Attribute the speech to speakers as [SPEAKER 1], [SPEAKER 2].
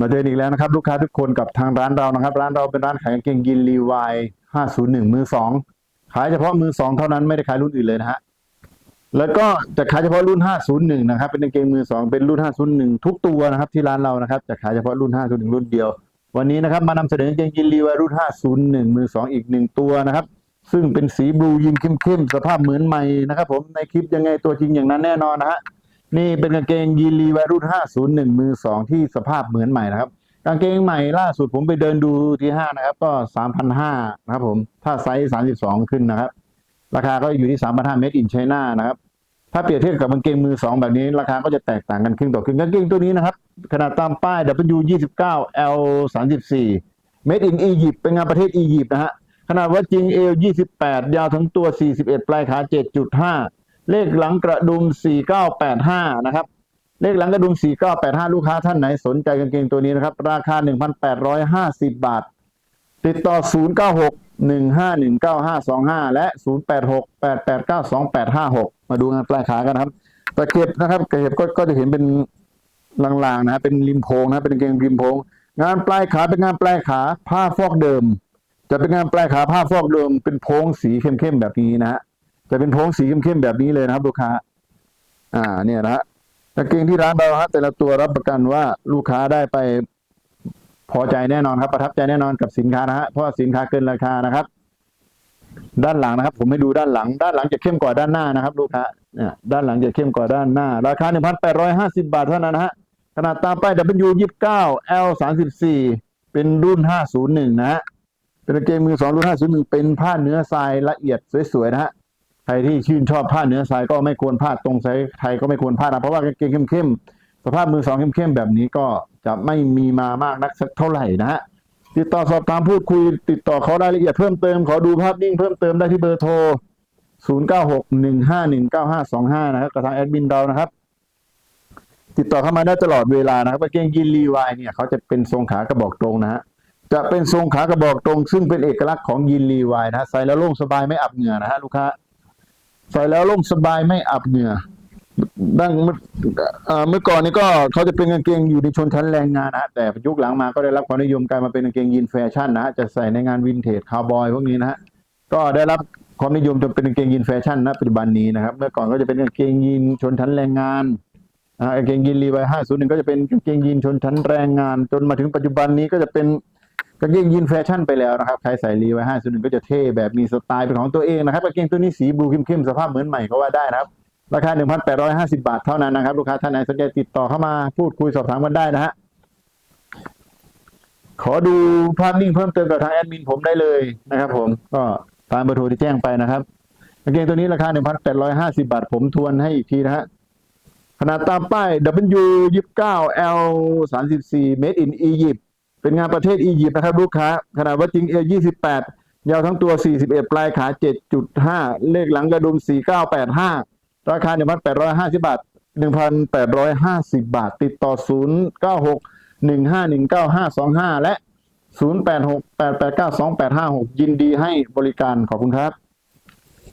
[SPEAKER 1] มาเจออีกแล้วนะครับ ลูกค้าทุกคนกับทางร้านเรานะครับ ร้านเราเป็นร้านขายกางเกงยีนรีวาย501 มือสองขายเฉพาะมือสองเท่านั้นไม่ได้ขายรุ่นอื่นเลยนะฮะแล้วก็จะขายเฉพาะรุ่น 501 นะครับ เป็นกางเกงมือสองเป็นรุ่น 501 ทุกตัวนะครับ ที่ร้านเรานะครับ จะขายเฉพาะรุ่น 501 รุ่นเดียว วันนี้นะครับ มานำเสนอกางเกงยีนรีวายรุ่น 501 มือสองอีกหนึ่งตัวนะครับ ซึ่งเป็นสีบลูยิงเข้มๆสภาพเหมือนใหม่นะครับ ผมในคลิปยังไงตัวจริงอย่างนั้นแน่นอนนะฮะ นี่เป็นกางเกงยีนรีวัยรุ่น 501 มือ 2 ที่สภาพเหมือนใหม่นะครับ กางเกงใหม่ล่าสุดผมไปเดินดูที่ห้างนะครับ ก็ 3,500 นะครับผม ถ้าไซส์ 32 ขึ้นนะครับ ราคาก็อยู่ที่ 3,500 made in China นะครับ ถ้าเปรียบเทียบกับกางเกงมือ 2 แบบนี้ ราคาก็จะแตกต่างกันครึ่งต่อครึ่งกางเกงตัวนี้นะครับ ขนาดตามป้าย W29 L 34 made in Egypt เป็นงานประเทศอียิปต์นะฮะ ขนาดวัดจริง L 28 ยาวทั้งตัว 41 ปลายขา 7.5 เลขหลังกระดุม 4985 นะครับ เลขหลังกระดุม 4985 ลูกค้าท่านไหนสนใจกางเกงตัวนี้นะครับ ราคา 1,850 บาท ติดต่อ 096 1519525 และ 086 8892856 มาดูงานปลายขากันครับตะเข็บนะครับตะเข็บก็ก็จะเห็นเป็นลางๆนะเป็นริมโพงนะเป็นกางเกงริมโพง งานปลายขาเป็นงานปลายขาผ้าฟอกเดิม จะเป็นงานปลายขาผ้าฟอกเดิมเป็นโพงสีเข้มๆแบบนี้นะฮะ จะเป็นโพงสีเข้มๆแบบนี้เลยนะครับ ลูกค้า อ่า เนี่ยนะฮะกางเกงที่ร้านเราฮะแต่ละตัวรับประกันว่าลูกค้าได้ไปพอใจแน่นอนครับ ประทับใจแน่นอนกับสินค้านะฮะเพราะสินค้าเกินราคานะครับ ด้านหลังนะครับ ผมให้ดูด้านหลัง ด้านหลังจะเข้มกว่าด้านหน้านะครับ ลูกค้าเนี่ยด้านหลังจะเข้มกว่าด้านหน้า ราคา 1,850 บาทเท่านั้นนะฮะขนาดตามป้าย W29 L 34 เป็นรุ่น 501 นะฮะเป็นเกงมือสองรุ่น 501 เป็นผ้าเนื้อทรายละเอียดสวยๆนะฮะ ใครที่ชื่นชอบผ้าเนื้อทรายก็ไม่ควรพลาดตรงไซส์ไทยก็ไม่ควรพลาดนะเพราะว่ากางเกงเข้มๆสภาพมือสองเข้มๆแบบนี้ก็จะไม่มีมามากนักสักเท่าไหร่นะฮะติดต่อสอบถามพูดคุย ติดต่อเขารายละเอียดเพิ่มเติมขอดูภาพนิ่งเพิ่มเติมได้ที่เบอร์โทร 0961519525 นะครับกับทางแอดมินเรานะครับ ติดต่อเข้ามาได้ตลอดเวลานะครับกางเกงยีนรีวายเนี่ยเขาจะเป็นทรงขากระบอกตรงนะฮะจะเป็นทรงขากระบอกตรง ซึ่งเป็นเอกลักษณ์ของยีนรีวายนะฮะใส่แล้วโล่งสบายไม่อับเหงื่อนะฮะลูกค้า ใส่แล้วล่งสบายไม่อับเหงื่อดังเมื่อเมื่อก่อนนี้ก็เขาจะเป็นกางเกงอยู่ในชนชั้นแรงงานนะฮะแต่ยุคหลังมาก็ได้รับความนิยมกลายมาเป็นกางเกงยีนแฟชั่นนะฮะจะใส่ในงานวินเทจคาวบอยพวกนี้นะฮะก็ได้รับความนิยมจนเป็นกางเกงยีนแฟชั่นณปัจจุบันนี้นะครับ เมื่อก่อนก็จะเป็นกางเกงยีนชนชั้นแรงงานอ่ากางเกงยีนรีไวห้าศูนย์หนึ่งก็จะเป็นกางเกงยีนชนชั้นแรงงาน จนมาถึงปัจจุบันนี้ก็จะเป็น กางเกงยีนแฟชั่นไปแล้วนะครับ ใครใส่รีไว้ห้าส่วนหนึ่งก็จะเท่แบบมีสไตล์เป็นของตัวเองนะครับกางเกงตัวนี้สีบลูเข้มๆสภาพเหมือนใหม่ก็ว่าได้นะครับ ราคา 1,850 บาทเท่านั้นนะครับ ลูกค้าท่านไหนสนใจติดต่อเข้ามาพูดคุยสอบถามกันได้นะฮะขอดูภาพนิ่งเพิ่มเติมกับทางแอดมินผมได้เลยนะครับ ผมก็ตามเบอร์โทรที่แจ้งไปนะครับกางเกงตัวนี้ราคา 1,850 บาท ผมทวนให้อีกทีนะฮะขนาดตามป้าย W29 L 34 Made in Egypt เป็นงานประเทศอียิปต์นะครับ ลูกค้า ขนาดวัดจริง L 28ยาวทั้งตัว 41 ปลายขา 7.5 เลขหลังกระดุม 4985 ราคา 1,850 บาท 1,850 บาท ติดต่อ 096 1519525 และ 086 889 2856 ยินดีให้บริการขอบคุณครับ